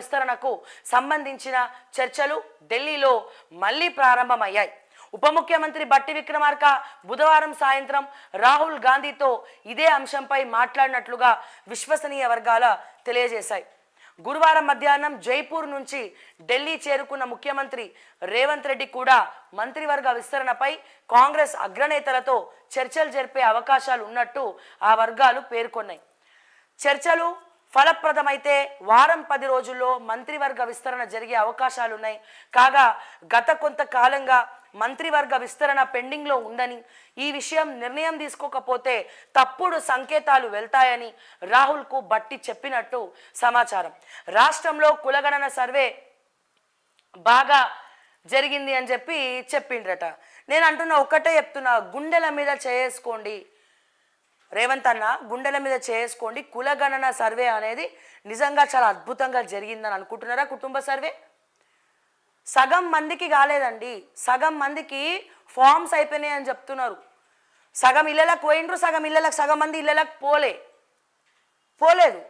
విస్తరణకు సంబంధించిన చర్చలు ఢిల్లీలో మళ్ళీ ప్రారంభమయ్యాయి. ఉప ముఖ్యమంత్రి బట్టి విక్రమార్క బుధవారం సాయంత్రం రాహుల్ గాంధీతో ఇదే అంశంపై మాట్లాడినట్లుగా విశ్వసనీయ వర్గాల తెలియజేశాయి. గురువారం మధ్యాహ్నం జైపూర్ నుంచి ఢిల్లీ చేరుకున్న ముఖ్యమంత్రి రేవంత్ రెడ్డి కూడా మంత్రివర్గ విస్తరణపై కాంగ్రెస్ అగ్రనేతలతో చర్చలు జరిపే అవకాశాలు ఉన్నట్టు ఆ వర్గాలు పేర్కొన్నాయి. చర్చలు ఫలప్రదమైతే వారం పది రోజుల్లో మంత్రివర్గ విస్తరణ జరిగే అవకాశాలున్నాయి. కాగా గత కొంతకాలంగా మంత్రివర్గ విస్తరణ పెండింగ్లో ఉందని ఈ విషయం నిర్ణయం తీసుకోకపోతే తప్పుడు సంకేతాలు వెళ్తాయని రాహుల్కు బట్టి చెప్పినట్టు సమాచారం. రాష్ట్రంలో కులగణన సర్వే బాగా జరిగింది అని చెప్పి చెప్పిండ్రట. నేను అంటున్న ఒకటే చెప్తున్నా గుండెల మీద చేసుకోండి రేవంత్ అన్న గుండెల మీద చేసుకోండి. కులగణన సర్వే అనేది నిజంగా చాలా అద్భుతంగా జరిగిందని అనుకుంటున్నారా కుటుంబ సర్వే? సగం మందికి కాలేదండి. సగం మందికి ఫామ్స్ అయిపోయినాయి అని చెప్తున్నారు. సగం ఇళ్ళలకు పోయిండ్రు సగం ఇళ్ళలకు సగం మంది ఇళ్ళలకు పోలే. పోలేదు.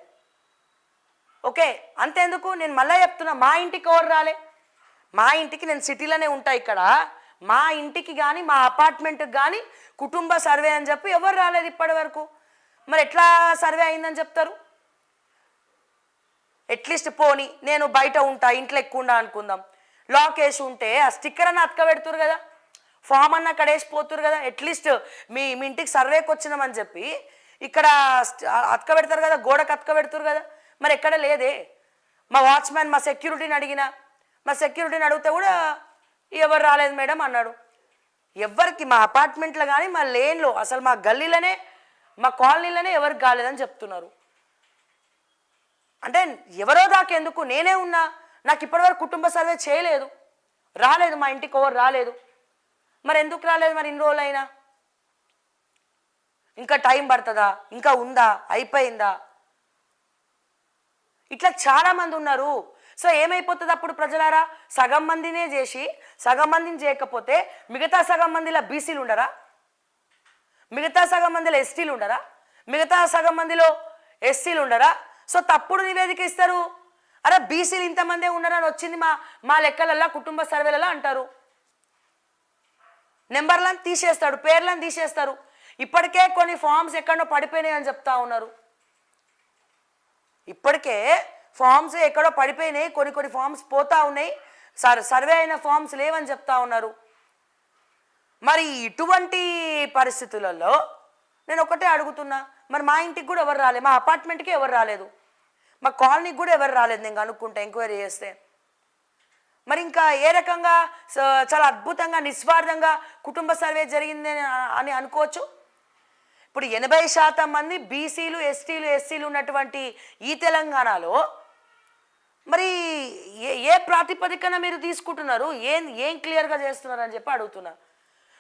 ఓకే అంతేందుకు? నేను మళ్ళీ చెప్తున్నా మా ఇంటికి ఎవరు రాలే? మా ఇంటికి నేను సిటీలోనే ఉంటా ఇక్కడ. మా ఇంటికి కానీ మా అపార్ట్మెంట్కి కానీ కుటుంబ సర్వే అని చెప్పి ఎవరు రాలేదు ఇప్పటి వరకు. మరి ఎట్లా సర్వే అయిందని చెప్తారు? అట్లీస్ట్ పోని నేను బయట ఉంటా ఇంట్లో ఎక్కువుండా అనుకుందాం. లాక్ వేసి ఉంటే ఆ స్టిక్కర్ అన్న అతకబెడుతురు కదా. ఫామ్ అన్న అక్కడ వేసిపోతురు కదా. అట్లీస్ట్ మీ మీ ఇంటికి సర్వేకి వచ్చినామని చెప్పి ఇక్కడ అతక పెడతారు కదా గోడకు అతక పెడుతురు కదా. మరి ఎక్కడ లేదే? మా వాచ్మ్యాన్ మా సెక్యూరిటీని అడిగిన మా సెక్యూరిటీని అడిగితే కూడా ఎవరు రాలేదు మేడం అన్నాడు. ఎవరికి మా అపార్ట్మెంట్లో కానీ మా లేన్లో అసలు మా గల్లీలోనే మా కాలనీలోనే ఎవరికి కాలేదని చెప్తున్నారు. అంటే ఎవరో దాకెందుకు నేనే ఉన్నా. నాకు ఇప్పటివరకు కుటుంబ సర్వే చేయలేదు. రాలేదు మా ఇంటికి ఎవరు రాలేదు. మరి ఎందుకు రాలేదు మరి ఇన్ని రోజులు అయినా ఇంకా టైం పడుతుందా? ఇంకా ఉందా? అయిపోయిందా? ఇట్లా చాలామంది ఉన్నారు. సో ఏమైపోతుంది అప్పుడు ప్రజలారా? సగం మందినే చేసి సగం మందిని చేయకపోతే మిగతా సగం మందిలో బీసీలు ఉండరా? మిగతా సగం మందిలో ఎస్టీలు ఉండరా? మిగతా సగం మందిలో ఎస్సీలు ఉండరా? సో తప్పుడు నివేదిక ఇస్తారు. అరే బీసీలు ఇంతమందే ఉన్నారని వచ్చింది మా మా లెక్కలల్లా కుటుంబ సర్వేలలో అంటారు. నెంబర్లను తీసేస్తాడు పేర్లను తీసేస్తారు. ఇప్పటికే కొన్ని ఫామ్స్ ఎక్కడో పడిపోయినాయి అని చెప్తా ఉన్నారు. ఇప్పటికే ఫామ్స్ ఎక్కడో పడిపోయినాయి కొన్ని కొన్ని ఫామ్స్ పోతా ఉన్నాయి. సర్ సర్వే అయిన ఫామ్స్ లేవని చెప్తా ఉన్నారు. మరి ఇటువంటి పరిస్థితులలో నేను ఒకటే అడుగుతున్నా. మరి మా ఇంటికి కూడా ఎవరు రాలేదు మా అపార్ట్మెంట్కి ఎవరు రాలేదు? మా కాలనీకి కూడా ఎవరు రాలేదు నేను కనుక్కుంటా ఎంక్వైరీ చేస్తే. మరి ఇంకా ఏ రకంగా చాలా అద్భుతంగా నిస్వార్థంగా కుటుంబ సర్వే జరిగింది అని అనుకోవచ్చు? ఇప్పుడు ఎనభై శాతం మంది బీసీలు ఎస్టీలు ఎస్సీలు ఉన్నటువంటి ఈ తెలంగాణలో మరి ఏ ఏ ప్రాతిపదికన మీరు తీసుకుంటున్నారు? ఏం ఏం క్లియర్గా చేస్తున్నారు అని చెప్పి అడుగుతున్నా.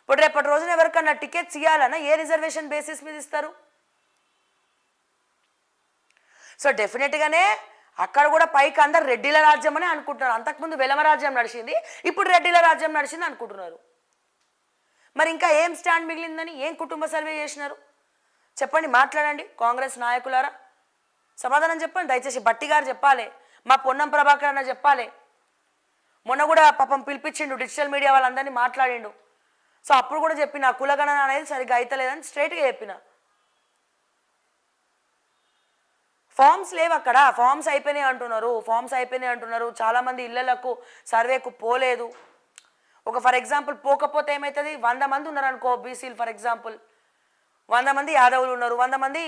ఇప్పుడు రేపటి రోజున ఎవరికన్నా టికెట్స్ ఇవ్వాలన్నా ఏ రిజర్వేషన్ బేసిస్ మీద ఇస్తారు? సో డెఫినెట్గానే అక్కడ కూడా పైకి అందరు రెడ్డిల రాజ్యం అని అనుకుంటున్నారు. అంతకుముందు వెలమ రాజ్యం నడిచింది ఇప్పుడు రెడ్డిల రాజ్యం నడిచింది అనుకుంటున్నారు. మరి ఇంకా ఏం స్టాండ్ మిగిలిందని ఏం కుటుంబ సర్వే చేసినారు? చెప్పండి మాట్లాడండి కాంగ్రెస్ నాయకులారా? సమాధానం చెప్పండి దయచేసి బట్టి గారు చెప్పాలి. మా పొన్నం ప్రభాకర్ అన్న చెప్పాలి. మొన్న కూడా పాపం పిలిపించిండు డిజిటల్ మీడియా వాళ్ళందరినీ మాట్లాడిండు. సో అప్పుడు కూడా చెప్పిన కులగణన అనేది సరిగ్గా అయితలేదని స్ట్రైట్గా చెప్పిన. ఫామ్స్ లేవు అక్కడ. ఫామ్స్ అయిపోయినాయి అంటున్నారు. ఫామ్స్ అయిపోయినాయి అంటున్నారు. చాలామంది ఇళ్ళలకు సర్వేకు పోలేదు. ఒక ఫర్ ఎగ్జాంపుల్ పోకపోతే ఏమవుతుంది వంద మంది ఉన్నారు అనుకో బీసీలు ఫర్ ఎగ్జాంపుల్. వంద మంది యాదవులు ఉన్నారు. వంద మంది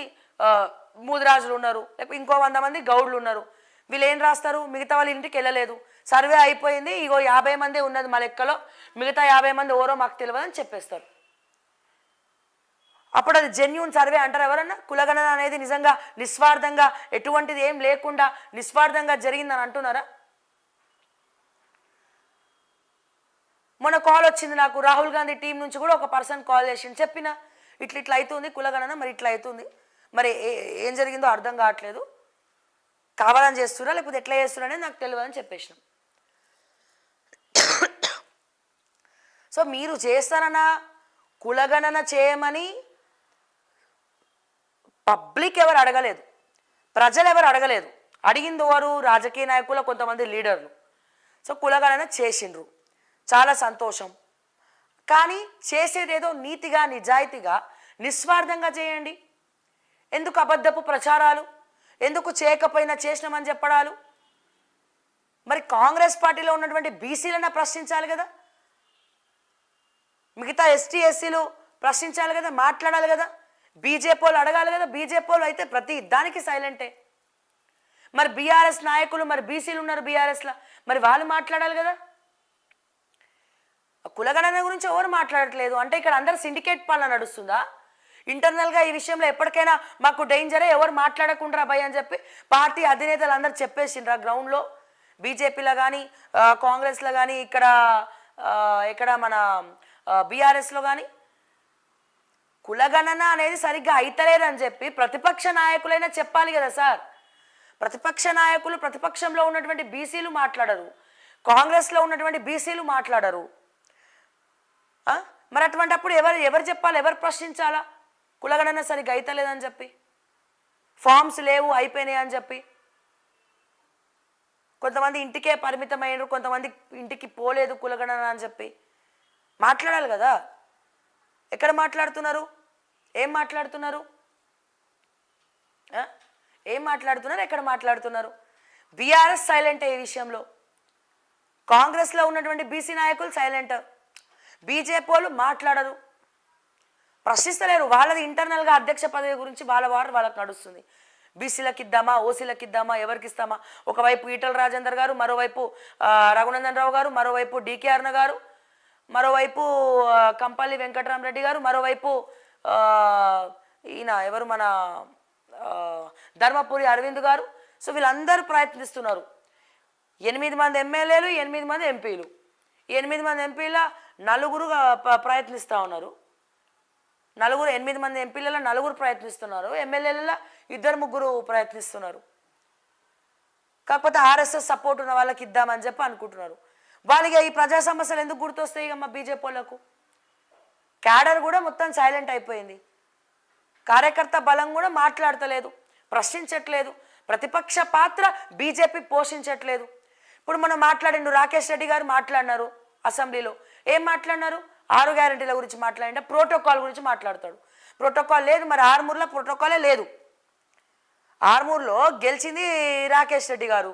మూదిరాజులు ఉన్నారు. లేకపోతే ఇంకో వంద మంది గౌడ్లు ఉన్నారు. వీళ్ళు ఏం రాస్తారు? మిగతా వాళ్ళ ఇంటికి వెళ్ళలేదు. సర్వే అయిపోయింది. ఇగో యాభై మంది ఉన్నది మా లెక్కలో. మిగతా యాభై మంది ఎవరో మాకు తెలియదు అని చెప్పేస్తారు. అప్పుడు అది జెన్యున్ సర్వే అంటారు ఎవరన్నా? కులగణన అనేది నిజంగా నిస్వార్థంగా ఎటువంటిది ఏం లేకుండా నిస్వార్థంగా జరిగిందని అంటున్నారా? మొన్న కాల్ వచ్చింది నాకు. రాహుల్ గాంధీ టీం నుంచి కూడా ఒక పర్సన్ కాల్ చేసి చెప్పిన ఇట్లా ఇట్లా అవుతుంది కులగణన మరి ఇట్లా అవుతుంది. మరి ఏ- ఏం జరిగిందో అర్థం కావట్లేదు. కావాలని చేస్తున్నా లేకపోతే ఎట్లా చేస్తున్నా అనేది నాకు తెలియదు అని చెప్పేసినాం. సో మీరు చేస్తానన్న కులగణన చేయమని పబ్లిక్ ఎవరు అడగలేదు. ప్రజలు ఎవరు అడగలేదు. అడిగింది వారు రాజకీయ నాయకుల కొంతమంది లీడర్లు. సో కులగణన చేసిండ్రు. చాలా సంతోషం. కానీ చేసేదేదో నీతిగా నిజాయితీగా నిస్వార్థంగా చేయండి. ఎందుకు అబద్ధపు ప్రచారాలు? ఎందుకు చేయకపోయినా చేసినామని చెప్పడాలు? మరి కాంగ్రెస్ పార్టీలో ఉన్నటువంటి బీసీలన్నా ప్రశ్నించాలి కదా? మిగతా ఎస్టీ ఎస్సీలు ప్రశ్నించాలి కదా మాట్లాడాలి కదా? బీజేపీలు అడగాలి కదా? బీజేపీలు అయితే ప్రతి దానికి సైలెంటే మరి బీఆర్ఎస్ నాయకులు మరి బీసీలు ఉన్నారు బీఆర్ఎస్లో. మరి వాళ్ళు మాట్లాడాలి కదా? కులగణన గురించి ఎవరు మాట్లాడట్లేదు? అంటే ఇక్కడ అందరు సిండికేట్ పాలన నడుస్తుందా? ఇంటర్నల్గా ఈ విషయంలో ఎప్పటికైనా మాకు డేంజరే ఎవరు మాట్లాడకుండా భయ అని చెప్పి పార్టీ అధినేతలు అందరు చెప్పేసిండ్రు ఆ గ్రౌండ్లో. బీజేపీలో కానీ కాంగ్రెస్లో కానీ ఇక్కడ ఇక్కడ మన బీఆర్ఎస్లో కానీ కులగణన అనేది సరిగ్గా అయితలేదని చెప్పి ప్రతిపక్ష నాయకులైనా చెప్పాలి కదా సార్. ప్రతిపక్ష నాయకులు ప్రతిపక్షంలో ఉన్నటువంటి బీసీలు మాట్లాడరు. కాంగ్రెస్లో ఉన్నటువంటి బీసీలు మాట్లాడరు. మరి అటువంటి అప్పుడు ఎవరు ఎవరు చెప్పాలి ఎవరు ప్రశ్నించాలా? కులగణన సరిగ్గా అయితలేదని చెప్పి. ఫామ్స్ లేవు అయిపోయినాయి అని చెప్పి. కొంతమంది ఇంటికే పరిమితమైనరు కొంతమంది ఇంటికి పోలేదు కులగణన అని చెప్పి. మాట్లాడాలి కదా. ఎక్కడ మాట్లాడుతున్నారు? ఏం మాట్లాడుతున్నారు? ఏం మాట్లాడుతున్నారు? ఎక్కడ మాట్లాడుతున్నారు? బీఆర్ఎస్ సైలెంట్ ఈ విషయంలో. కాంగ్రెస్లో ఉన్నటువంటి బీసీ నాయకులు సైలెంట్. బీజేపీ వాళ్ళు మాట్లాడరు. ప్రశ్నిస్తలేరు. వాళ్ళది ఇంటర్నల్గా అధ్యక్ష పదవి గురించి వాళ్ళ వారు వాళ్ళకి నడుస్తుంది. బీసీలకు ఇద్దామా? ఓసీలకు ఇద్దామా? ఎవరికి ఇస్తామా? ఒకవైపు ఈటల రాజేందర్ గారు మరోవైపు రఘునందన్ రావు గారు మరోవైపు డికే అరుణ గారు మరోవైపు కంపల్లి వెంకటరామరెడ్డి గారు మరోవైపు ఈయన ఎవరు మన ధర్మపురి అరవింద్ గారు. సో వీళ్ళందరూ ప్రయత్నిస్తున్నారు. ఎనిమిది మంది ఎమ్మెల్యేలు ఎనిమిది మంది ఎంపీలు. ఎనిమిది మంది ఎంపీల నలుగురు ప్రయత్నిస్తూ ఉన్నారు. నలుగురు ఎనిమిది మంది ఎంపీలలో నలుగురు ప్రయత్నిస్తున్నారు. ఎమ్మెల్యేలలో ఇద్దరు ముగ్గురు ప్రయత్నిస్తున్నారు. కాకపోతే ఆర్ఎస్ఎస్ సపోర్ట్ ఉన్న వాళ్ళకి ఇద్దామని చెప్పి అనుకుంటున్నారు. వాళ్ళకి ఈ ప్రజా సమస్యలు ఎందుకు గుర్తొస్తాయి ఇక మా బీజేపీ వాళ్ళకు క్యాడర్ కూడా మొత్తం సైలెంట్ అయిపోయింది. కార్యకర్త బలం కూడా మాట్లాడతలేదు ప్రశ్నించట్లేదు ప్రతిపక్ష పాత్ర బీజేపీ పోషించట్లేదు. ఇప్పుడు మనం మాట్లాడిండు రాకేష్ రెడ్డి గారు మాట్లాడినారు అసెంబ్లీలో. ఏం మాట్లాడినారు? ఆరు గ్యారెంటీల గురించి మాట్లాడింటే ప్రోటోకాల్ గురించి మాట్లాడతాడు. ప్రోటోకాల్ లేదు మరి ఆర్మూర్లో ప్రోటోకాలే లేదు. ఆర్మూర్లో గెలిచింది రాకేష్ రెడ్డి గారు.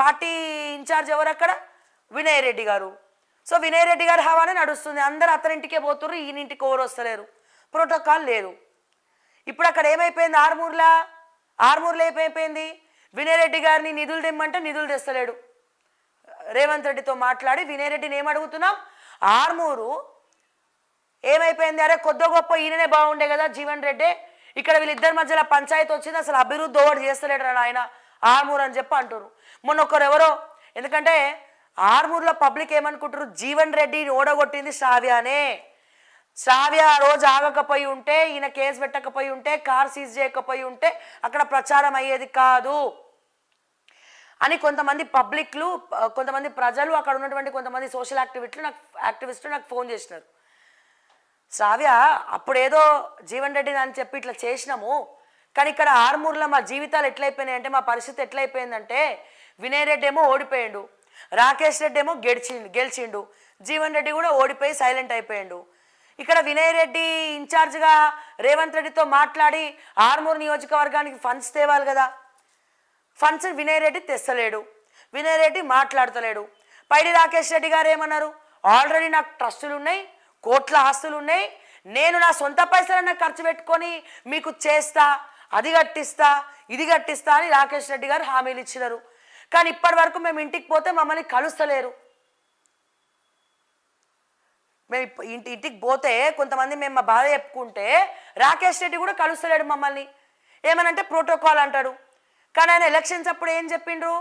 పార్టీ ఇన్ఛార్జ్ ఎవరు అక్కడ? వినయ్ రెడ్డి గారు. సో వినయ్ రెడ్డి గారి హవానే నడుస్తుంది. అందరు అతనింటికే పోతున్నారు ఈయనింటికి ఎవరు వస్తలేరు. ప్రోటోకాల్ లేదు. ఇప్పుడు అక్కడ ఏమైపోయింది ఆర్మూర్లా? ఆర్మూర్లో ఏమైపోయింది? వినయ్ రెడ్డి గారిని నిధులు తెమ్మంటే నిధులు తెస్తలేడు. రేవంత్ రెడ్డితో మాట్లాడి వినయ్ రెడ్డిని అడుగుతున్నాం? ఆర్మూరు ఏమైపోయింది? అరే కొద్ది గొప్ప ఈయననే బాగుండే కదా జీవన్ రెడ్డి. ఇక్కడ వీళ్ళిద్దరి మధ్యలో పంచాయతీ వచ్చింది అసలు అభివృద్ధి ఒకటి చేస్తలేడు ఆయన ఆర్మూర్ అని చెప్పి అంటారు మొన్న ఒకరు ఎవరో ఎందుకంటే ఆర్మూర్లో పబ్లిక్ ఏమనుకుంటారు జీవన్ రెడ్డిని ఓడగొట్టింది శ్రావ్యానే. శ్రావ్య ఆ రోజు ఆగకపోయి ఉంటే ఈయన కేసు పెట్టకపోయి ఉంటే కార్ సీజ్ చేయకపోయి ఉంటే అక్కడ ప్రచారం అయ్యేది కాదు. అని కొంతమంది పబ్లిక్లు కొంతమంది ప్రజలు అక్కడ ఉన్నటువంటి కొంతమంది సోషల్ యాక్టివిస్టులు నాకు యాక్టివిస్టులు నాకు ఫోన్ చేసినారు. శ్రావ్య అప్పుడేదో జీవన్ రెడ్డిని అని చెప్పి ఇట్లా చేసినాము కానీ ఇక్కడ ఆర్మూర్లో మా జీవితాలు ఎట్లయిపోయినాయి అంటే మా పరిస్థితి ఎట్లయిపోయిందంటే వినయ్ రెడ్డి ఏమో ఓడిపోయాడు రాకేష్ రెడ్డి ఏమో గెలిచిండు గెలిచిండు జీవన్ రెడ్డి కూడా ఓడిపోయి సైలెంట్ అయిపోయాడు. ఇక్కడ వినయ్ రెడ్డి ఇన్ఛార్జ్గా రేవంత్ రెడ్డితో మాట్లాడి ఆర్మూర్ నియోజకవర్గానికి ఫండ్స్ తేవాలి కదా. ఫండ్స్ వినయ్ రెడ్డి తెస్తలేడు వినయ్ రెడ్డి మాట్లాడతలేడు. పైడి రాకేష్ రెడ్డి గారు ఏమన్నారు ఆల్రెడీ నాకు ట్రస్టులు ఉన్నాయి కోట్ల ఆస్తులు ఉన్నాయి నేను నా సొంత పైసలన్నా ఖర్చు పెట్టుకొని మీకు చేస్తా అది కట్టిస్తా ఇది కట్టిస్తా అని రాకేష్ రెడ్డి గారు హామీలు ఇచ్చినారు. కానీ ఇప్పటి వరకు మేము ఇంటికి పోతే మమ్మల్ని కలుస్తలేరు. మేము ఇంటి ఇంటికి పోతే కొంతమంది మేము మా బాధ చెప్పుకుంటే రాకేష్ రెడ్డి కూడా కలుస్తలేడు మమ్మల్ని. ఏమనంటే ప్రోటోకాల్ అంటాడు. కానీ ఆయన ఎలక్షన్స్ అప్పుడు ఏం చెప్పిండ్రు?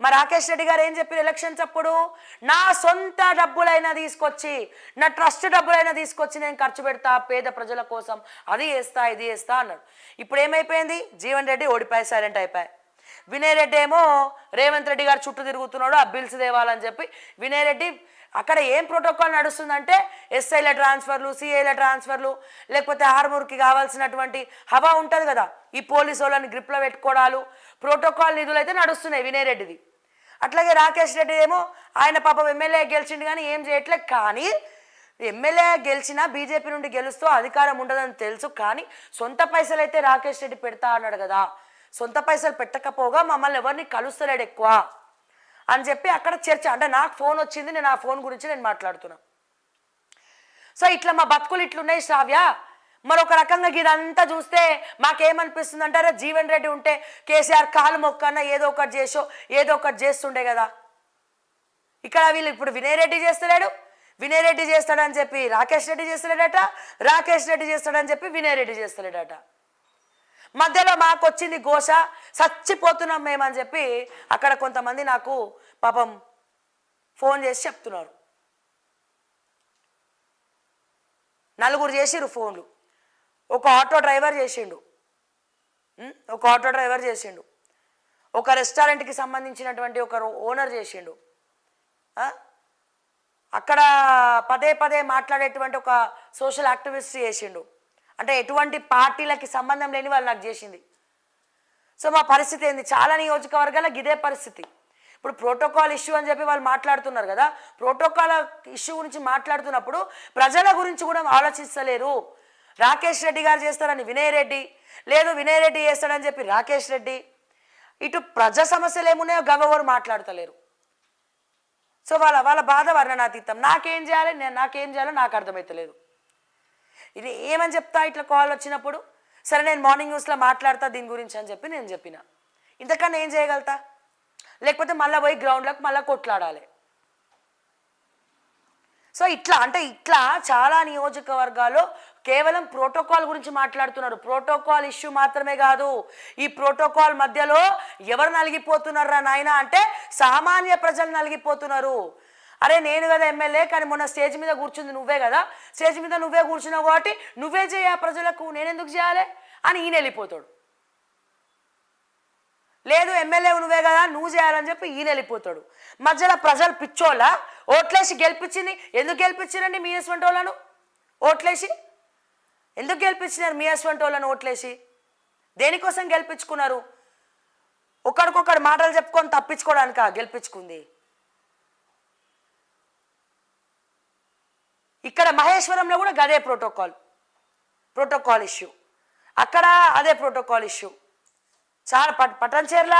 మా రాకేష్ రెడ్డి గారు ఏం చెప్పారు ఎలక్షన్స్ అప్పుడు? నా సొంత డబ్బులైనా తీసుకొచ్చి నా ట్రస్ట్ డబ్బులైనా తీసుకొచ్చి నేను ఖర్చు పెడతా పేద ప్రజల కోసం అది వేస్తా ఇది వేస్తా అన్నాడు. ఇప్పుడు ఏమైపోయింది? జీవన్ రెడ్డి ఓడిపోయి సైలెంట్ అయిపోయి వినయ్ రెడ్డి ఏమో రేవంత్ రెడ్డి గారు చుట్టూ తిరుగుతున్నాడు ఆ బిల్స్ తేవాలని చెప్పి వినయ్ రెడ్డి అక్కడ ఏం ప్రోటోకాల్ నడుస్తుందంటే ఎస్ఐల ట్రాన్స్ఫర్లు సిఐల ట్రాన్స్ఫర్లు లేకపోతే ఆర్మూర్కి కావాల్సినటువంటి హవా ఉంటుంది కదా ఈ పోలీసు వాళ్ళని గ్రిప్లో పెట్టుకోవడాలు ప్రోటోకాల్ నిధులు అయితే నడుస్తున్నాయి వినయ్ రెడ్డిది అట్లాగే రాకేష్ రెడ్డి ఏమో ఆయన పాపం ఎమ్మెల్యే గెలిచిండు కానీ ఏం చేయట్లే కానీ ఎమ్మెల్యే గెలిచినా బీజేపీ నుండి గెలుస్తూ అధికారం ఉండదని తెలుసు కానీ సొంత పైసలు అయితే రాకేష్ రెడ్డి పెడతా అన్నాడు కదా సొంత పైసలు పెట్టకపోగా మమ్మల్ని ఎవరిని కలుస్తలేడు ఎక్కువ. అని చెప్పి అక్కడ చర్చ అంటే నాకు ఫోన్ వచ్చింది నేను ఆ ఫోన్ గురించి నేను మాట్లాడుతున్నా. సో ఇట్లా మా బతుకులు ఇట్లున్నాయి శ్రావ్య. మరొక రకంగా ఇదంతా చూస్తే మాకేమనిపిస్తుంది అంటారా జీవన్ రెడ్డి ఉంటే కేసీఆర్ కాలు మొక్కన్న ఏదో ఒకటి చేసో ఏదో ఒకటి చేస్తుండే కదా. ఇక్కడ వీళ్ళు ఇప్పుడు వినయ్ రెడ్డి చేస్తలేడు వినయ్ రెడ్డి చేస్తాడని చెప్పి రాకేష్ రెడ్డి చేస్తలేడట రాకేష్ రెడ్డి చేస్తాడని చెప్పి వినయ్ రెడ్డి చేస్తలేడట. మధ్యలో మాకు వచ్చింది ఘోష చచ్చిపోతున్నాం మేమని చెప్పి అక్కడ కొంతమంది నాకు పాపం ఫోన్ చేసి చెప్తున్నారు. నలుగురు చేసిరు ఫోన్లు. ఒక ఆటో డ్రైవర్ చేసిండు. ఒక ఆటో డ్రైవర్ చేసిండు. ఒక రెస్టారెంట్కి సంబంధించినటువంటి ఒక ఓనర్ చేసిండు. అక్కడ పదే పదే మాట్లాడేటువంటి ఒక సోషల్ యాక్టివిస్ట్ చేసిండు. అంటే ఎటువంటి పార్టీలకి సంబంధం లేని వాళ్ళు నాకు చేసింది. సో మా పరిస్థితి ఏంది? చాలా నియోజకవర్గాలకు ఇదే పరిస్థితి. ఇప్పుడు ప్రోటోకాల్ ఇష్యూ అని చెప్పి వాళ్ళు మాట్లాడుతున్నారు కదా ప్రోటోకాల్ ఇష్యూ గురించి మాట్లాడుతున్నప్పుడు ప్రజల గురించి కూడా ఆలోచిస్తలేరు. రాకేష్ రెడ్డి గారు చేస్తారని వినయ్ రెడ్డి లేదు వినయ్ రెడ్డి చేస్తాడని చెప్పి రాకేష్ రెడ్డి. ఇటు ప్రజా సమస్యలు ఏమున్నాయో గవ్వెవరు మాట్లాడతలేరు. సో వాళ్ళ వాళ్ళ బాధ వర్ణనాతీతం. నాకేం చేయాలి? నేను నాకేం చేయాలో నాకు అర్థమవుతలేదు ఇది ఏమని చెప్తా ఇట్లా కాల్ వచ్చినప్పుడు? సరే నేను మార్నింగ్ న్యూస్లో మాట్లాడతా దీని గురించి అని చెప్పి నేను చెప్పిన. ఇంతకన్నా ఏం చేయగలుగుతా? లేకపోతే మళ్ళీ పోయి గ్రౌండ్లోకి మళ్ళీ కొట్లాడాలి. సో ఇట్లా అంటే ఇట్లా చాలా నియోజకవర్గాల్లో కేవలం ప్రోటోకాల్ గురించి మాట్లాడుతున్నారు. ప్రోటోకాల్ ఇష్యూ మాత్రమే కాదు. ఈ ప్రోటోకాల్ మధ్యలో ఎవరు నలిగిపోతున్నారా నాయన? అంటే సామాన్య ప్రజలు నలిగిపోతున్నారు. అరే నేను కదా ఎమ్మెల్యే కానీ మొన్న స్టేజ్ మీద కూర్చుంది నువ్వే కదా. స్టేజ్ మీద నువ్వే కూర్చున్నావు కాబట్టి నువ్వే చేయ ప్రజలకు నేనెందుకు చేయాలి? అని ఈయన వెళ్ళిపోతాడు. లేదు ఎమ్మెల్యే నువ్వే కదా నువ్వు చేయాలని చెప్పి ఈయన వెళ్ళిపోతాడు. మధ్యలో ప్రజలు పిచ్చోళ్ళ ఓట్లేసి గెలిపించింది. ఎందుకు గెలిపించారండి మీ ఎస్వంటి వాళ్ళను? ఓట్లేసి? ఎందుకు గెలిపించినారు మీ ఎస్వంటి వాళ్ళను ఓట్లేసి? దేనికోసం గెలిపించుకున్నారు? ఒకరికొకరు మాటలు చెప్పుకొని తప్పించుకోవడానికా గెలిపించుకుంది? ఇక్కడ మహేశ్వరంలో కూడా గదే ప్రోటోకాల్ ప్రోటోకాల్ ఇష్యూ. అక్కడ అదే ప్రోటోకాల్ ఇష్యూ. చాలా పట్ పటంచేర్ల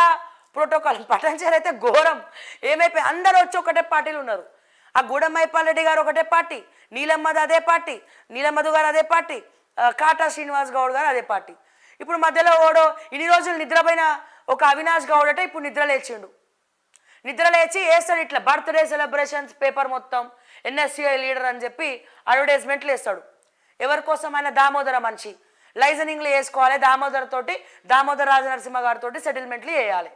ప్రోటోకాల్ పటంచేర్ అయితే ఘోరం. ఏమైపోయి అందరూ వచ్చి ఒకటే పార్టీలు ఉన్నారు. ఆ గూడెం రెడ్డి గారు ఒకటే పార్టీ నీలమ్మది అదే పార్టీ నీలమ్మధు గారు అదే పార్టీ కాటా శ్రీనివాస్ గౌడ్ గారు అదే పార్టీ. ఇప్పుడు మధ్యలో ఓడో ఇన్ని రోజులు నిద్రపోయిన ఒక అవినాష్ గౌడ్ అంటే ఇప్పుడు నిద్ర లేచిండు. నిద్ర లేచి వేస్తాడు ఇట్లా బర్త్డే సెలబ్రేషన్స్ పేపర్ మొత్తం. ఎన్ఎస్సీఐ లీడర్ అని చెప్పి అడ్వర్టైజ్మెంట్లు వేస్తాడు. ఎవరి కోసం ఆయన దామోదర మనిషి. లైజనింగ్లు వేసుకోవాలి దామోదర్ తోటి దామోదర రాజనరసింహ గారితో సెటిల్మెంట్లు వేయాలి.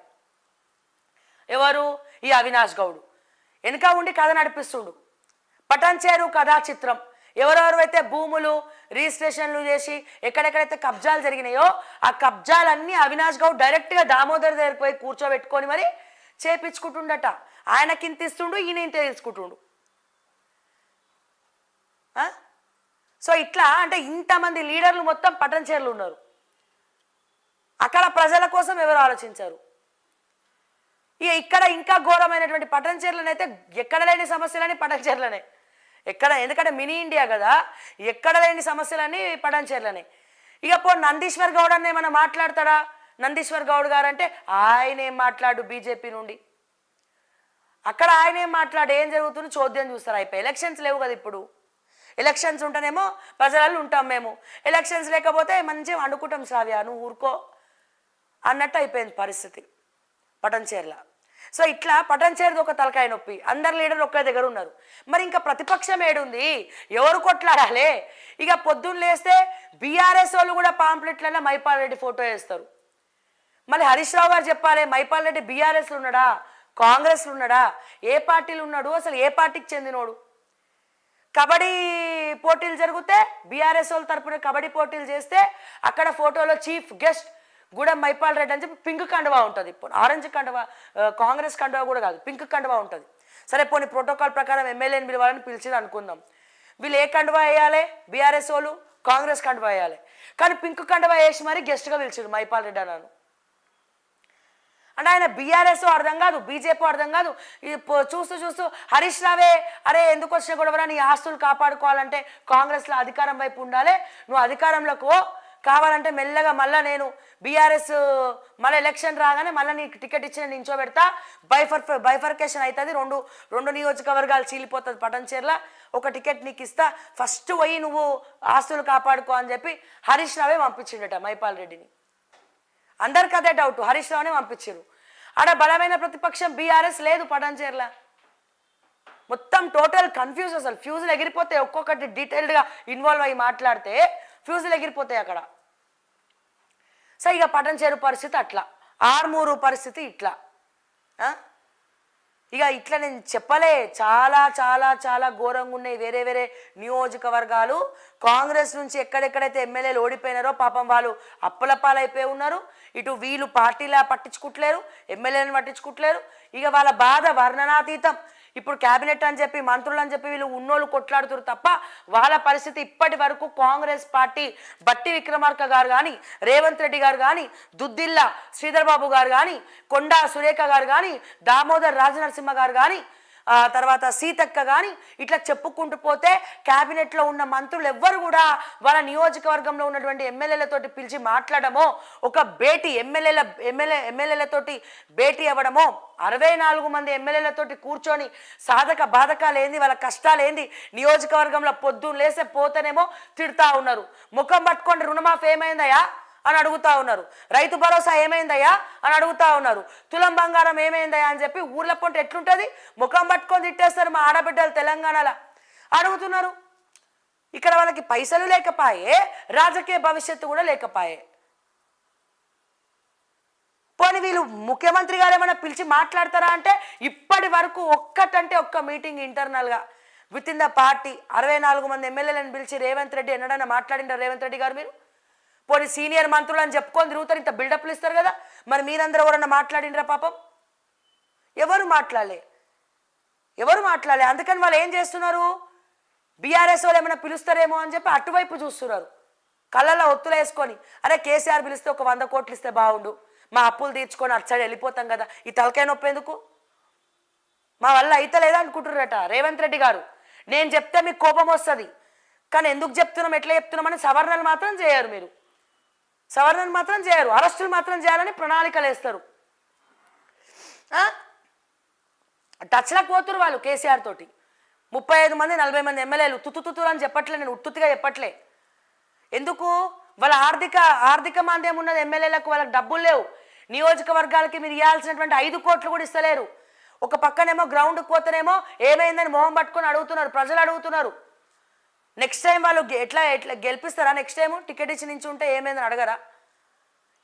ఎవరు? ఈ అవినాష్ గౌడ్. వెనుక ఉండి కథ నడిపిస్తుండు. పటాన్చేరు కథా చిత్రం. ఎవరెవరు అయితే భూములు రిజిస్ట్రేషన్లు చేసి ఎక్కడెక్కడైతే కబ్జాలు జరిగినాయో ఆ కబ్జాలన్నీ అవినాష్ గౌడ్ డైరెక్ట్గా దామోదర్ దగ్గరికి పోయి కూర్చోబెట్టుకొని మరి చేపించుకుంటుండట. ఆయనకి ఇంత ఇస్తుండు ఈయన ఇంత తీసుకుంటుండు. సో ఇట్లా అంటే ఇంతమంది లీడర్లు మొత్తం పట్టణ చీరలు ఉన్నారు. అక్కడ ప్రజల కోసం ఎవరు ఆలోచించారు? ఇక ఇక్కడ ఇంకా ఘోరమైనటువంటి పట్టణ చీరలనైతే ఎక్కడ లేని సమస్యలని పట్టణచేర్లనే ఎక్కడ ఎందుకంటే మినీ ఇండియా కదా ఎక్కడ లేని సమస్యలని పట్టణచేర్లనే ఇక పో నందీశ్వర్ గౌడ్ అన్న ఏమైనా మాట్లాడతాడా? నందీశ్వర్ గౌడ్ గారు అంటే ఆయన ఏం మాట్లాడు బీజేపీ నుండి? అక్కడ ఆయన ఏం మాట్లాడు ఏం జరుగుతుంది చోద్యం చూస్తారు. అయిపోయి ఎలక్షన్స్ లేవు కదా ఇప్పుడు. ఎలక్షన్స్ ఉంటేనేమో ప్రజలలో ఉంటాం మేము. ఎలక్షన్స్ లేకపోతే మంచిగా వండుకుంటాం శ్రావ్య నువ్వు ఊరుకో అన్నట్టు అయిపోయింది పరిస్థితి పటంచేర్ల. సో ఇట్లా పటంచేరుది ఒక తలకాయ నొప్పి. అందరు లీడర్ ఒక్క దగ్గర ఉన్నారు. మరి ఇంకా ప్రతిపక్షం ఏడుంది? ఎవరు కొట్లాడాలి? ఇక పొద్దున్న లేస్తే బీఆర్ఎస్ వాళ్ళు కూడా పాంప్లెట్లలో మైపాల్ రెడ్డి ఫోటో వేస్తారు. మళ్ళీ హరీష్ రావు గారు చెప్పాలి మైపాల్ రెడ్డి బీఆర్ఎస్లో ఉన్నాడా? కాంగ్రెస్లో ఉన్నాడా? ఏ పార్టీలు ఉన్నాడు? అసలు ఏ పార్టీకి చెందినోడు? కబడ్డీ పోటీలు జరిగితే బీఆర్ఎస్ వాళ్ళ తరపున కబడ్డీ పోటీలు చేస్తే అక్కడ ఫోటోలో చీఫ్ గెస్ట్ గూడెం మైపాల్ రెడ్డి అని చెప్పి పింక్ కండువా ఉంటుంది. ఇప్పుడు ఆరెంజ్ కండువా కాంగ్రెస్ కండువా కూడా కాదు పింక్ కండువా ఉంటుంది. సరే పోనీ ప్రోటోకాల్ ప్రకారం ఎమ్మెల్యేని పిలవాలని పిలిచింది అనుకుందాం. వీళ్ళు ఏ కండువా వేయాలి? బీఆర్ఎస్ వాళ్ళు కాంగ్రెస్ కండువా వేయాలి. కానీ పింక్ కండువా వేసి మరి గెస్ట్గా పిలిచారు మైపాల్ రెడ్డి అన్నాను. అంటే ఆయన బీఆర్ఎస్ అర్థం కాదు బీజేపీ అర్థం కాదు. చూస్తూ చూస్తూ హరీష్ రావే అరే ఎందుకు వచ్చిన గొడవరా? నీ ఆస్తులు కాపాడుకోవాలంటే కాంగ్రెస్లో అధికారం వైపు ఉండాలి. నువ్వు అధికారంలోకి కావాలంటే మెల్లగా మళ్ళీ నేను బీఆర్ఎస్ మళ్ళీ ఎలక్షన్ రాగానే మళ్ళీ నీకు టికెట్ ఇచ్చి నేను నించోబెడతా బైఫర్ బైఫర్కేషన్ అవుతుంది రెండు రెండు నియోజకవర్గాలు చీలిపోతుంది పటంచేర్ల. ఒక టికెట్ నీకు ఇస్తా. ఫస్ట్ పోయి నువ్వు ఆస్తులు కాపాడుకో అని చెప్పి హరీష్ రావే పంపించిండట మైపాల్ రెడ్డిని. అందరికి అదే డౌట్ హరీష్ రావునే పంపించారు. ఆడ బలమైన ప్రతిపక్షం బీఆర్ఎస్ లేదు పటాన్చేర్ల మొత్తం టోటల్ కన్ఫ్యూజ్ అసలు. ఫ్యూజులు ఎగిరిపోతాయి ఒక్కొక్కటి డీటెయిల్డ్గా ఇన్వాల్వ్ అయ్యి మాట్లాడితే ఫ్యూజులు ఎగిరిపోతాయి అక్కడ. సో ఇక పటంచేరు పరిస్థితి అట్లా. ఆర్మూరు పరిస్థితి ఇట్లా. ఇక ఇట్లా నేను చెప్పలే చాలా చాలా చాలా ఘోరంగా ఉన్నాయి వేరే వేరే నియోజకవర్గాలు. కాంగ్రెస్ నుంచి ఎక్కడెక్కడైతే ఎమ్మెల్యేలు ఓడిపోయినారో పాపం వాళ్ళు అప్పలపాలైపోయి ఉన్నారు. ఇటు వీళ్ళు పార్టీలా పట్టించుకుంటలేరు ఎమ్మెల్యేలను పట్టించుకుంటలేరు. ఇక వాళ్ళ బాధ వర్ణనాతీతం. ఇప్పుడు క్యాబినెట్ అని చెప్పి మంత్రులు అని చెప్పి వీళ్ళు ఉన్నోళ్ళు కొట్లాడుతురు తప్ప వాళ్ళ పరిస్థితి ఇప్పటి వరకు కాంగ్రెస్ పార్టీ బట్టి విక్రమార్క గారు కానీ రేవంత్ రెడ్డి గారు కానీ దుద్దిల్లా శ్రీధర్ బాబు గారు కానీ కొండా సురేఖ గారు కానీ దామోదర్ రాజనరసింహ గారు కానీ తర్వాత సీతక్క కానీ ఇట్లా చెప్పుకుంటూ పోతే క్యాబినెట్లో ఉన్న మంత్రులు ఎవ్వరు కూడా వాళ్ళ నియోజకవర్గంలో ఉన్నటువంటి ఎమ్మెల్యేలతోటి పిలిచి మాట్లాడమో ఒక భేటీ ఎమ్మెల్యేల ఎమ్మెల్యే ఎమ్మెల్యేలతోటి భేటీ అవ్వడమో అరవై నాలుగు మంది ఎమ్మెల్యేలతోటి కూర్చొని సాధక బాధకాలు ఏంది వాళ్ళ కష్టాలు ఏంది నియోజకవర్గంలో పొద్దున్న లేసే పోతేనేమో తిడతా ఉన్నారు. ముఖం పట్టుకొని రుణమాఫీ ఏమైందయ్యా? అని అడుగుతా ఉన్నారు. రైతు భరోసా ఏమైందయ్యా? అని అడుగుతా ఉన్నారు. తులం బంగారం ఏమైందయ్యా అని చెప్పి ఊర్ల పొంట ఎట్లుంటుంది? ముఖం పట్టుకొని తిట్టేస్తారు మా ఆడబిడ్డలు తెలంగాణలో. అడుగుతున్నారు. ఇక్కడ వాళ్ళకి పైసలు లేకపాయే రాజకీయ భవిష్యత్తు కూడా లేకపాయే. పోనీ వీళ్ళు ముఖ్యమంత్రి గారు ఏమైనా పిలిచి మాట్లాడతారా అంటే ఇప్పటి వరకు ఒక్కటంటే ఒక్క మీటింగ్ ఇంటర్నల్గా. విత్ ఇన్ ద పార్టీ అరవై నాలుగు మంది ఎమ్మెల్యేలను పిలిచి రేవంత్ రెడ్డి ఎన్నడైనా మాట్లాడింటారు రేవంత్ రెడ్డి గారు మీరు? పోనీ సీనియర్ మంత్రులు అని చెప్పుకొని తిరుగుతారు ఇంత బిల్డప్లు ఇస్తారు కదా. మరి మీరందరూ ఎవరన్నా మాట్లాడినరా పాపం? ఎవరు మాట్లాడలే? ఎవరు మాట్లాడలే? అందుకని వాళ్ళు ఏం చేస్తున్నారు? బీఆర్ఎస్ వాళ్ళు ఏమైనా పిలుస్తారేమో అని చెప్పి అటువైపు చూస్తున్నారు. కళ్ళల్లో ఒత్తులు వేసుకొని అరే కేసీఆర్ పిలిస్తే ఒక వంద కోట్లు ఇస్తే బాగుండు. మా అప్పులు తీర్చుకొని అటు సైడ్ వెళ్ళిపోతాం కదా. ఈ తలకాయ నొప్పి ఎందుకు? మా వల్ల అయితలేదా అనుకుంటున్నారట రేవంత్ రెడ్డి గారు. నేను చెప్తే మీకు కోపం వస్తుంది. కానీ ఎందుకు చెప్తున్నాం ఎట్లా చెప్తున్నామని సవరణలు మాత్రం చేయరు మీరు. సవరణను మాత్రం చేయరు అరెస్టులు మాత్రం చేయాలని ప్రణాళికలు వేస్తారు టచ్లకు పోతురు వాళ్ళు కేసీఆర్ తోటి. ముప్పై ఐదు మంది నలభై మంది ఎమ్మెల్యేలు తుతు అని చెప్పట్లే నేను ఉత్తుతిగా చెప్పట్లే. ఎందుకు? వాళ్ళ ఆర్థిక ఆర్థిక మాంద్యం ఉన్నది ఎమ్మెల్యేలకు వాళ్ళకి డబ్బులు లేవు. నియోజకవర్గాలకి మీరు ఇవ్వాల్సినటువంటి ఐదు కోట్లు కూడా ఇస్తలేరు. ఒక పక్కనేమో గ్రౌండ్కి పోతేనేమో ఏమైందని మొహం పట్టుకొని అడుగుతున్నారు ప్రజలు అడుగుతున్నారు. నెక్స్ట్ టైం వాళ్ళు ఎట్లా ఎట్లా గెలిపిస్తారా నెక్స్ట్ టైం టికెట్ ఇచ్చి నుంచి ఉంటే ఏమైందని అడగరా?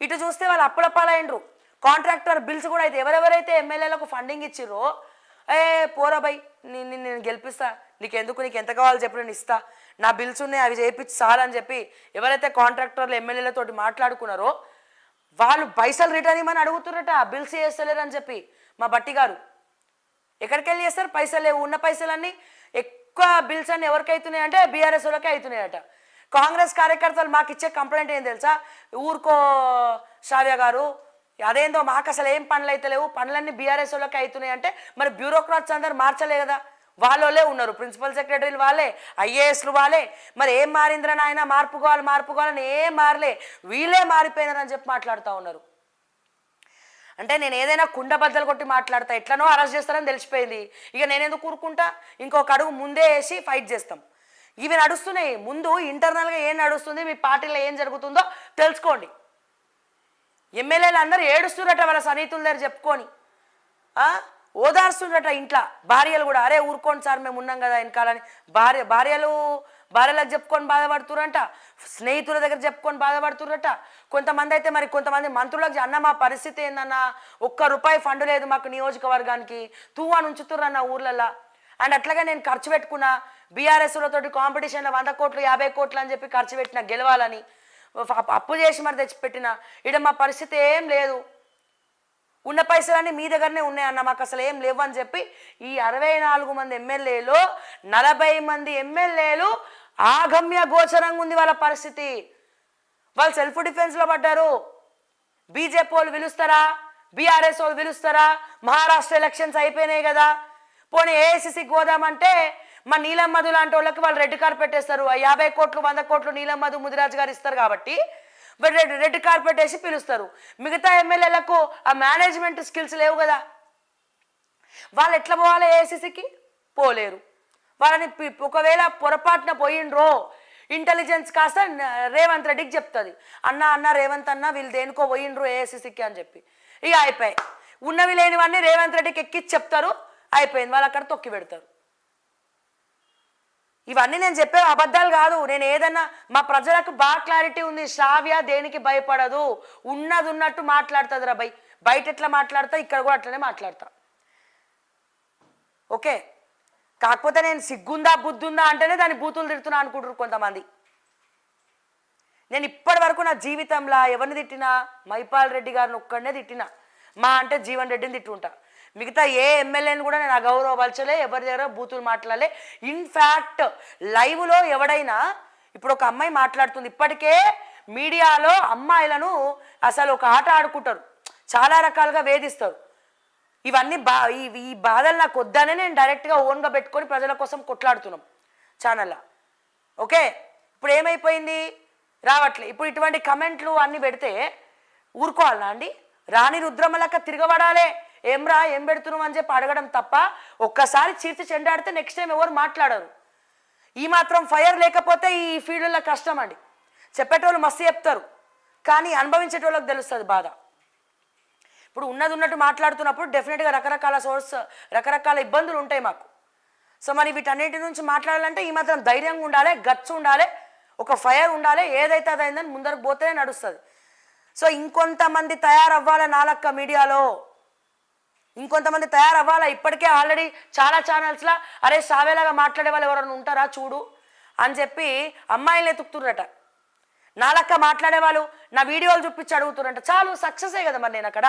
ఇటు చూస్తే వాళ్ళు అప్పులపాలైనరు కాంట్రాక్టర్ బిల్స్ కూడా అయితే ఎవరెవరైతే ఎమ్మెల్యేలకు ఫండింగ్ ఇచ్చిర్రో ఏ పోరా బై నేను నేను గెలిపిస్తా. నీకు ఎందుకు నీకు ఎంత కావాలో చెప్పి నేను ఇస్తా. నా బిల్స్ ఉన్నాయి అవి చేయించి చాలని చెప్పి ఎవరైతే కాంట్రాక్టర్లు ఎమ్మెల్యేలతోటి మాట్లాడుకున్నారో వాళ్ళు పైసలు రిటర్న్ ఇవ్వమని అడుగుతున్నట బిల్స్ చేస్తలేరు అని చెప్పి మా బట్టి గారు. ఎక్కడికి వెళ్ళి చేస్తారు? పైసలు లేవు ఉన్న పైసలన్నీ ఎక్కువ బిల్స్ అన్ని ఎవరికి అవుతున్నాయి అంటే బీఆర్ఎస్ వాళ్ళకే అవుతున్నాయట. కాంగ్రెస్ కార్యకర్తలు మాకు ఇచ్చే కంప్లైంట్ ఏం తెలుసా? ఊరుకో శ్రావ్య గారు అదేందో మాకు అసలు ఏం పనులు అయితే లేవు. పనులన్నీ బీఆర్ఎస్ వాళ్ళకి అవుతున్నాయి అంటే మరి బ్యూరోక్రాట్స్ అందరు మార్చలే కదా. వాళ్ళోలే ఉన్నారు. ప్రిన్సిపల్ సెక్రటరీలు వాళ్ళే ఐఏఎస్లు వాళ్ళే. మరి ఏం మారిందిరా నాయన? మార్పుకోవాలి మార్పుకోవాలని ఏం మారలే. వీళ్ళే మారిపోయినారని చెప్పి మాట్లాడుతూ ఉన్నారు. అంటే నేను ఏదైనా కుండ బద్దలు కొట్టి మాట్లాడతా ఎట్లనో అరెస్ట్ చేస్తారని తెలిసిపోయింది. ఇక నేను ఎందుకు కూరుకుంటా ఇంకొక అడుగు ముందే వేసి ఫైట్ చేస్తాం. ఇవి నడుస్తున్నాయి. ముందు ఇంటర్నల్గా ఏం నడుస్తుంది మీ పార్టీలో ఏం జరుగుతుందో తెలుసుకోండి. ఎమ్మెల్యేలు అందరూ ఏడుస్తున్నట వాళ్ళ సన్నిహితుల దగ్గర చెప్పుకొని. ఆ? ఇంట్లో. భార్యలు కూడా అరే ఊరుకోండి సార్ మేము ఉన్నాం కదా వెనకాలని భార్య భార్యలు భార్యలకు చెప్పుకొని బాధపడుతురంట స్నేహితుల దగ్గర చెప్పుకొని బాధపడుతురట కొంతమంది అయితే మరి కొంతమంది మంత్రులకు అన్న మా పరిస్థితి ఏందన్నా ఒక్క రూపాయి ఫండ్ లేదు మాకు నియోజకవర్గానికి తూ అని ఉంచుతుర్రన్న ఊర్లల్లో అండ్ అట్లాగే నేను ఖర్చు పెట్టుకున్నా బీఆర్ఎస్లతోటి కాంపిటీషన్లో వంద కోట్లు యాభై కోట్లు అని చెప్పి ఖర్చు పెట్టిన గెలవాలని. అప్పు చేసి మరి తెచ్చిపెట్టిన ఇక్కడ మా పరిస్థితి ఏం లేదు. ఉన్న పైసలన్నీ మీ దగ్గరనే ఉన్నాయన్న మాకు అసలు ఏం లేవు అని చెప్పి ఈ అరవై నాలుగు మంది ఎమ్మెల్యేలు నలభై మంది ఎమ్మెల్యేలు ఆగమ్య గోచరంగా ఉంది వాళ్ళ పరిస్థితి. వాళ్ళు సెల్ఫ్ డిఫెన్స్లో పడ్డారు. బీజేపీ వాళ్ళు పిలుస్తారా? బీఆర్ఎస్ వాళ్ళు పిలుస్తారా? మహారాష్ట్ర ఎలక్షన్స్ అయిపోయినాయి కదా. పోనీ ఏఐసిసికి గోదామంటే మా నీలం మధు లాంటి వాళ్ళకి వాళ్ళు రెడ్ కార్పెట్ వేస్తారు యాభై కోట్లు వంద కోట్లు నీలం మధు ముదిరాజు గారు ఇస్తారు కాబట్టి రెడ్ రెడ్ కార్పెట్ వేసి పిలుస్తారు. మిగతా ఎమ్మెల్యేలకు ఆ మేనేజ్మెంట్ స్కిల్స్ లేవు కదా. వాళ్ళు ఎట్లా పోవాలి ఏసీసీకి పోలేరు. వాళ్ళని ఒకవేళ పొరపాటున పోయిండ్రో ఇంటెలిజెన్స్ కాస్త రేవంత్ రెడ్డికి చెప్తుంది. అన్న అన్న రేవంత్ అన్న వీళ్ళు దేనికో పోయిండ్రు ఏసీసీకి అని చెప్పి. ఇక అయిపోయాయి. ఉన్నవి లేనివన్నీ రేవంత్ రెడ్డికి ఎక్కిచ్చి చెప్తారు. అయిపోయింది. వాళ్ళు అక్కడ తొక్కి పెడతారు. ఇవన్నీ నేను చెప్పే అబద్ధాలు కాదు. నేను ఏదన్నా మా ప్రజలకు బాగా క్లారిటీ ఉంది. శ్రావ్య దేనికి భయపడదు? ఉన్నది ఉన్నట్టు మాట్లాడుతుంది రా బై బయట ఎట్లా మాట్లాడతా? ఇక్కడ కూడా అట్లనే మాట్లాడతా. ఓకే? కాకపోతే నేను సిగ్గుందా బుద్ధుందా అంటేనే దాన్ని బూతులు తిడుతున్నా అనుకుంటారు కొంతమంది. నేను ఇప్పటి వరకు నా జీవితంలో ఎవరిని తిట్టినా? మైపాల్ రెడ్డి గారిని ఒక్కడనే తిట్టినా. మా అంటే జీవన్ రెడ్డిని తిట్టుంటా. మిగతా ఏ ఎమ్మెల్యేని కూడా నేను అగౌరవపరచలే ఎవరి దగ్గర బూతులు మాట్లాడలే. ఇన్ఫ్యాక్ట్ లైవ్లో ఎవడైనా ఇప్పుడు ఒక అమ్మాయి మాట్లాడుతుంది. ఇప్పటికే మీడియాలో అమ్మాయిలను అసలు ఒక ఆట ఆడుకుంటారు. చాలా రకాలుగా వేధిస్తారు. ఇవన్నీ బా ఈ బాధలు నాకు వద్దనే నేను డైరెక్ట్గా ఓన్గా పెట్టుకొని ప్రజల కోసం కొట్లాడుతున్నాం ఛానల్లో ఓకే? ఇప్పుడు ఏమైపోయింది? రావట్లే. ఇప్పుడు ఇటువంటి కమెంట్లు అన్నీ పెడితే ఊరుకోవాలా అండి? రాణి రుద్రమలక తిరగబడాలే. ఏం రా ఏం పెడుతున్నాం అని చెప్పి అడగడం తప్ప ఒక్కసారి చీర్చి చెండాడితే నెక్స్ట్ టైం ఎవరు మాట్లాడరు. ఈ మాత్రం ఫైర్ లేకపోతే ఈ ఫీల్డ్లో కష్టం అండి. చెప్పేటోళ్ళు మస్తు చెప్తారు. కానీ అనుభవించేటోళ్ళకి తెలుస్తుంది బాధ. ఇప్పుడు ఉన్నది ఉన్నట్టు మాట్లాడుతున్నప్పుడు డెఫినెట్గా రకరకాల సోర్స్ రకరకాల ఇబ్బందులు ఉంటాయి మాకు. సో మరి వీటన్నిటి నుంచి మాట్లాడాలంటే ఈ మాత్రం ధైర్యంగా ఉండాలి గచ్చు ఉండాలి ఒక ఫైర్ ఉండాలి ఏదైతే అదైందని ముందరకు పోతేనే నడుస్తుంది. సో ఇంకొంతమంది తయారవ్వాలి నాలక్క మీడియాలో. ఇంకొంతమంది తయారవ్వాలా? ఇప్పటికే ఆల్రెడీ చాలా ఛానల్స్లో అరే సావేలాగా మాట్లాడే వాళ్ళు ఎవరైనా ఉంటారా? చూడు. అని చెప్పి అమ్మాయిలు ఎతుకుతున్నట నాలక్క మాట్లాడేవాళ్ళు నా వీడియోలు చూపించి అడుగుతున్నట చాలు సక్సెసే కదా మరి నేను అక్కడ?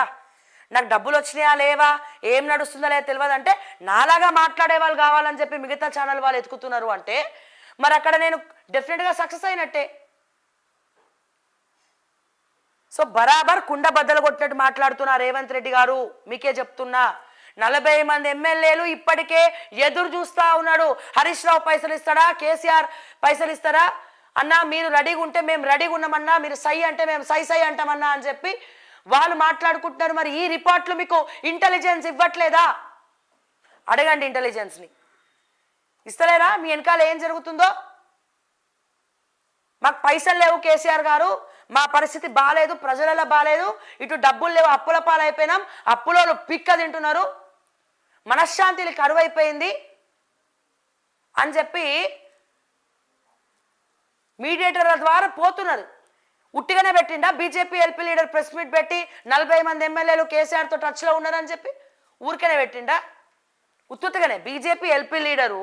నాకు డబ్బులు వచ్చినాయా లేవా? ఏం నడుస్తుందా లేదా తెలియదు అంటే నాలాగా మాట్లాడే వాళ్ళు కావాలని చెప్పి మిగతా ఛానల్ వాళ్ళు ఎతుకుతున్నారు అంటే మరి అక్కడ నేను డెఫినెట్గా సక్సెస్ అయినట్టే. సో బరాబర్ కుండ బద్దలు కొట్టినట్టు మాట్లాడుతున్నా రేవంత్ రెడ్డి గారు. మీకే చెప్తున్నా నలభై మంది ఎమ్మెల్యేలు ఇప్పటికే ఎదురు చూస్తా ఉన్నాడు. హరీష్ రావు పైసలు ఇస్తాడా? కేసీఆర్ పైసలు ఇస్తారా అన్నా మీరు రెడీగా ఉంటే మేము రెడీగా ఉన్నామన్నా మీరు సై అంటే మేము సై సై అంటామన్నా అని చెప్పి వాళ్ళు మాట్లాడుకుంటున్నారు. మరి ఈ రిపోర్ట్లు మీకు ఇంటెలిజెన్స్ ఇవ్వట్లేదా? అడగండి ఇంటెలిజెన్స్ని ఇస్తలేరా? మీ వెనకాల ఏం జరుగుతుందో? మాకు పైసలు లేవు కేసీఆర్ గారు. మా పరిస్థితి బాగాలేదు ప్రజలలో బాగాలేదు ఇటు డబ్బులు లేవు అప్పుల పాలైపోయినాం. అప్పులలో పిక్క తింటున్నారు. మనశ్శాంతిని కరువైపోయింది. అని చెప్పి మీడియేటర్ల ద్వారా పోతున్నారు. ఉట్టిగానే పెట్టిండా? BJP LP leader press meet పెట్టి నలభై మంది ఎమ్మెల్యేలు కేసీఆర్తో టచ్లో ఉన్నారని చెప్పి ఊరికనే పెట్టిండా? ఉత్తుతగానే BJP LP leader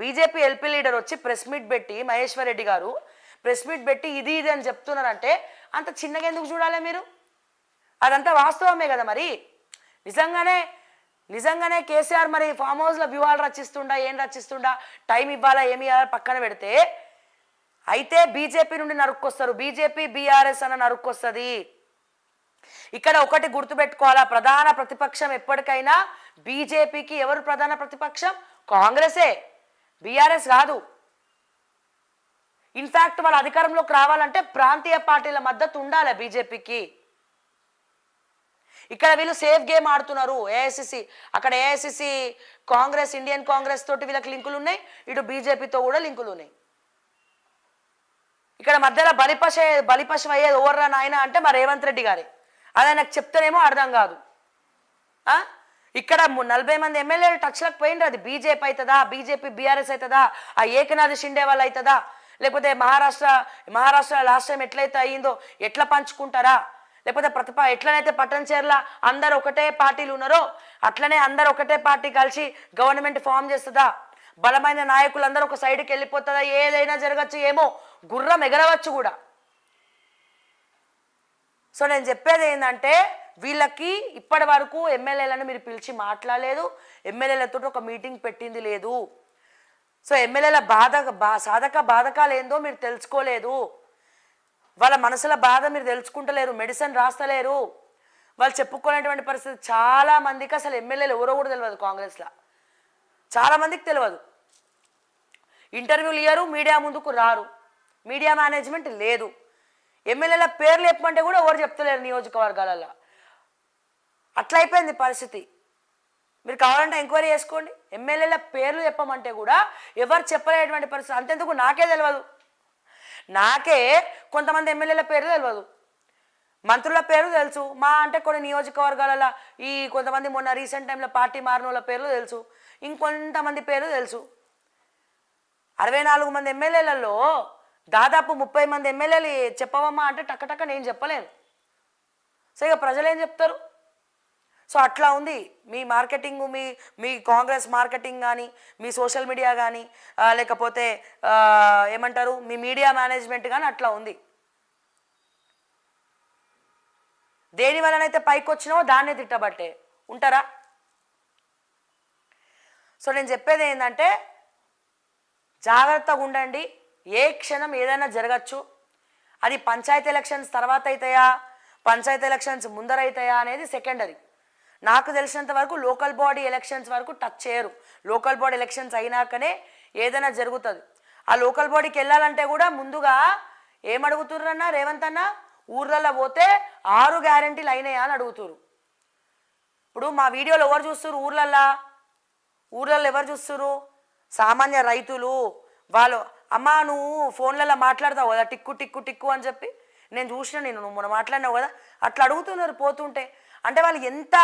BJP LP leader వచ్చి ప్రెస్ మీట్ పెట్టి మహేశ్వర్ రెడ్డి గారు ప్రెస్ మీట్ పెట్టి ఇది ఇది అని చెప్తున్నారంటే అంత చిన్నగా ఎందుకు చూడాలి మీరు? అదంతా వాస్తవమే కదా మరి. నిజంగానే నిజంగానే కేసీఆర్ మరి ఫామ్ హౌస్లో వ్యూహాలు రచిస్తుండా ఏం రచిస్తుండా? టైం ఇవ్వాలా ఏమి ఇవ్వాలా పక్కన పెడితే అయితే బీజేపీ నుండి నరుక్కొస్తారు. బీజేపీ బీఆర్ఎస్ అన్న నరుక్కొస్తుంది. ఇక్కడ ఒకటి గుర్తుపెట్టుకోవాలా ప్రధాన ప్రతిపక్షం ఎప్పటికైనా బీజేపీకి ఎవరు ప్రధాన ప్రతిపక్షం? కాంగ్రెసే. బీఆర్ఎస్ కాదు. ఇన్ఫాక్ట్ వాళ్ళ అధికారంలోకి రావాలంటే ప్రాంతీయ పార్టీల మద్దతు ఉండాలి బీజేపీకి. ఇక్కడ వీళ్ళు సేఫ్ గేమ్ ఆడుతున్నారు. ఏఐసిసి అక్కడ ఏఐసిసి కాంగ్రెస్ ఇండియన్ కాంగ్రెస్ తోటి వీళ్ళకి లింకులు ఉన్నాయి. ఇటు బీజేపీతో కూడా లింకులు ఉన్నాయి. ఇక్కడ మధ్యలో బలిపశ బలిపశం అయ్యేది ఓవర్రా నాయన అంటే మా రేవంత్ రెడ్డి గారే. అది నాకు చెప్తేనేమో అర్థం కాదు. ఆ? ఇక్కడ నలభై మంది ఎమ్మెల్యేలు టచ్లకు పోయిండ్రు. అది బీజేపీ అవుతుందా బీజేపీ బీఆర్ఎస్ అవుతుందా ఆ ఏకనాథ్ షిండే వాళ్ళు అవుతుందా లేకపోతే మహారాష్ట్ర మహారాష్ట్ర లాస్ట్ టైం ఎట్లయితే అయ్యిందో ఎట్లా పంచుకుంటారా? లేకపోతే ప్రతిప ఎట్లనైతే పట్టణ చేరలా అందరు ఒకటే పార్టీలు ఉన్నారో అట్లనే అందరు ఒకటే పార్టీ కలిసి గవర్నమెంట్ ఫామ్ చేస్తుందా? బలమైన నాయకులందరూ ఒక సైడ్కి వెళ్ళిపోతుందా? ఏదైనా జరగచ్చు ఏమో గుర్రం ఎగరవచ్చు కూడా. సో నేను చెప్పేది ఏంటంటే వీళ్ళకి ఇప్పటి వరకు ఎమ్మెల్యేలను మీరు పిలిచి మాట్లాడలేదు. ఎమ్మెల్యేలతో ఒక మీటింగ్ పెట్టింది లేదు. సో ఎమ్మెల్యేల బాధ బా సాధక బాధకాలు ఏందో మీరు తెలుసుకోలేదు. వాళ్ళ మనసుల బాధ మీరు తెలుసుకుంటలేరు మెడిసిన్ రాస్తలేరు. వాళ్ళు చెప్పుకునేటువంటి పరిస్థితి చాలా మందికి అసలు ఎమ్మెల్యేలు ఎవరో కూడా తెలియదు కాంగ్రెస్లో. చాలా మందికి తెలియదు. ఇంటర్వ్యూలు ఇయ్యరు మీడియా ముందుకు రారు. మీడియా మేనేజ్మెంట్ లేదు. ఎమ్మెల్యేల పేర్లు చెప్పమంటే కూడా ఎవరు చెప్తలేరు నియోజకవర్గాలలో. అట్లయిపోయింది పరిస్థితి. మీరు కావాలంటే ఎంక్వైరీ చేసుకోండి. ఎమ్మెల్యేల పేర్లు చెప్పమంటే కూడా ఎవరు చెప్పలేటువంటి పరిస్థితి. అంతెందుకు నాకే తెలియదు నాకే కొంతమంది ఎమ్మెల్యేల పేర్లు తెలియదు మంత్రుల పేరు తెలుసు. మా అంటే కొన్ని నియోజకవర్గాలలో ఈ కొంతమంది మొన్న రీసెంట్ టైంలో పార్టీ మారిన వాళ్ళ పేర్లు తెలుసు. ఇంకొంతమంది పేర్లు తెలుసు. అరవై నాలుగు మంది ఎమ్మెల్యేలలో దాదాపు ముప్పై మంది ఎమ్మెల్యేలు చెప్పవమ్మా అంటే టక్కటక్క నేను చెప్పలేను. సో ఇక ప్రజలు ఏం చెప్తారు? సో అట్లా ఉంది. మీ మార్కెటింగ్ మీ మీ కాంగ్రెస్ మార్కెటింగ్ కానీ మీ సోషల్ మీడియా కానీ లేకపోతే ఏమంటారు మీ మీడియా మేనేజ్మెంట్ కానీ అట్లా ఉంది. దేని వలనైతే పైకి వచ్చినావో దాన్నే తిట్టబట్టే. ఉంటారా? సో నేను చెప్పేది ఏంటంటే జాగ్రత్తగా ఉండండి. ఏ క్షణం ఏదైనా జరగచ్చు. అది పంచాయతీ ఎలక్షన్స్ తర్వాత అవుతాయా పంచాయతీ ఎలక్షన్స్ ముందర అవుతాయా అనేది సెకండరీ. నాకు తెలిసినంత వరకు లోకల్ బాడీ ఎలక్షన్స్ వరకు టచ్ చేయరు. లోకల్ బాడీ ఎలక్షన్స్ అయినాకనే ఏదైనా జరుగుతుంది. ఆ లోకల్ బాడీకి వెళ్ళాలంటే కూడా ముందుగా ఏం రేవంత్ అన్న ఊర్లలో పోతే ఆరు గ్యారంటీలు అయినాయా అని అడుగుతురు ఇప్పుడు మా వీడియోలు ఎవరు చూస్తారు ఊర్లల్లా? ఊర్లలో ఎవరు చూస్తారు సామాన్య రైతులు వాళ్ళు అమ్మా నువ్వు ఫోన్లలో మాట్లాడతావు కదా టిక్కు టిక్కు టిక్కు అని చెప్పి నేను చూసిన నేను నువ్వు మొన్న మాట్లాడినావు కదా అట్లా అడుగుతున్నారు పోతుంటే. అంటే వాళ్ళు ఎంత